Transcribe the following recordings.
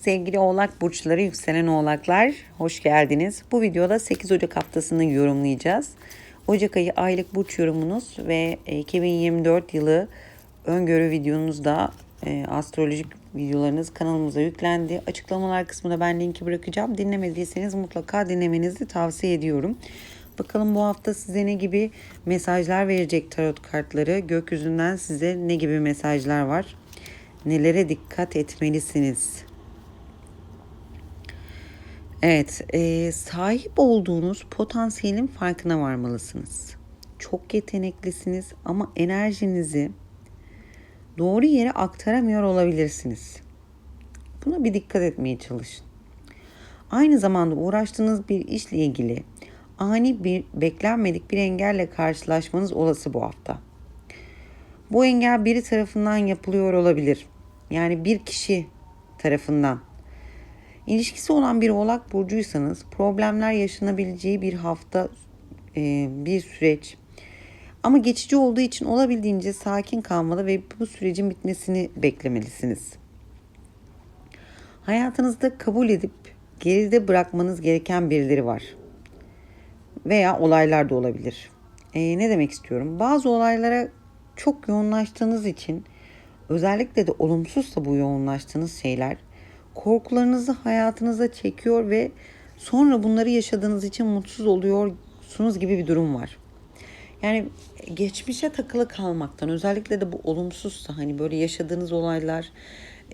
Sevgili oğlak burçları, yükselen oğlaklar hoş geldiniz. Bu videoda 8 Ocak haftasını yorumlayacağız. Ocak ayı aylık burç yorumunuz ve 2024 yılı öngörü videonuz da e, astrolojik videolarınız kanalımıza yüklendi. Açıklamalar kısmına ben linki bırakacağım. Dinlemediyseniz mutlaka dinlemenizi tavsiye ediyorum. Bakalım bu hafta size ne gibi mesajlar verecek tarot kartları? Gökyüzünden size ne gibi mesajlar var? Nelere dikkat etmelisiniz? Evet, e, sahip olduğunuz potansiyelin farkına varmalısınız. Çok yeteneklisiniz ama enerjinizi doğru yere aktaramıyor olabilirsiniz. Buna bir dikkat etmeye çalışın. Aynı zamanda uğraştığınız bir işle ilgili ani bir beklenmedik bir engelle karşılaşmanız olası bu hafta. Bu engel biri tarafından yapılıyor olabilir. Yani bir kişi tarafından. İlişkisi olan bir oğlak burcuysanız problemler yaşanabileceği bir hafta, e, bir süreç. Ama geçici olduğu için olabildiğince sakin kalmalı ve bu sürecin bitmesini beklemelisiniz. Hayatınızda kabul edip geride bırakmanız gereken birileri var. Veya olaylar da olabilir. E, ne demek istiyorum? Bazı olaylara çok yoğunlaştığınız için özellikle de olumsuzsa bu yoğunlaştığınız şeyler korkularınızı hayatınıza çekiyor ve sonra bunları yaşadığınız için mutsuz oluyorsunuz gibi bir durum var. Yani geçmişe takılı kalmaktan özellikle de bu olumsuzsa hani böyle yaşadığınız olaylar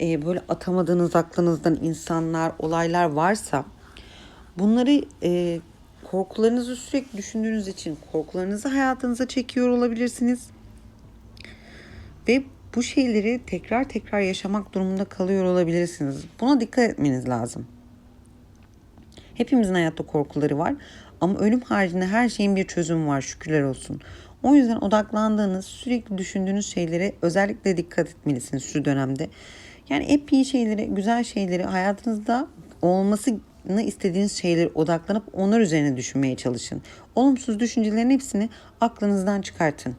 e, böyle atamadığınız aklınızdan insanlar olaylar varsa bunları e, korkularınızı sürekli düşündüğünüz için korkularınızı hayatınıza çekiyor olabilirsiniz. Ve bu şeyleri tekrar tekrar yaşamak durumunda kalıyor olabilirsiniz. Buna dikkat etmeniz lazım. Hepimizin hayatta korkuları var ama ölüm haricinde her şeyin bir çözümü var şükürler olsun. O yüzden odaklandığınız, sürekli düşündüğünüz şeylere özellikle dikkat etmelisiniz şu dönemde. Yani hep iyi şeyleri, güzel şeyleri hayatınızda olmasını istediğiniz şeyleri odaklanıp onlar üzerine düşünmeye çalışın. Olumsuz düşüncelerin hepsini aklınızdan çıkartın.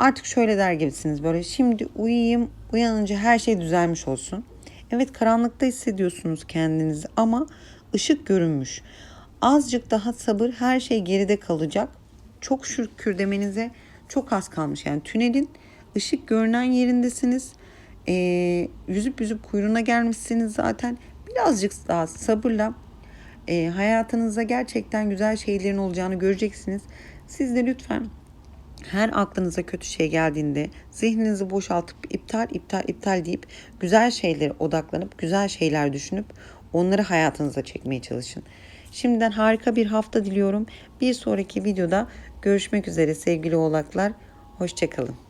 Artık şöyle der gibisiniz böyle şimdi uyuyayım uyanınca her şey düzelmiş olsun. Evet karanlıkta hissediyorsunuz kendinizi ama ışık görünmüş. Azıcık daha sabır her şey geride kalacak. Çok şükür demenize çok az kalmış. Yani tünelin ışık görünen yerindesiniz. Ee, yüzüp yüzüp kuyruğuna gelmişsiniz zaten. Birazcık daha sabırla e, hayatınızda gerçekten güzel şeylerin olacağını göreceksiniz. Siz de lütfen her aklınıza kötü şey geldiğinde zihninizi boşaltıp iptal iptal iptal deyip güzel şeylere odaklanıp güzel şeyler düşünüp onları hayatınıza çekmeye çalışın. Şimdiden harika bir hafta diliyorum. Bir sonraki videoda görüşmek üzere sevgili oğlaklar. Hoşçakalın.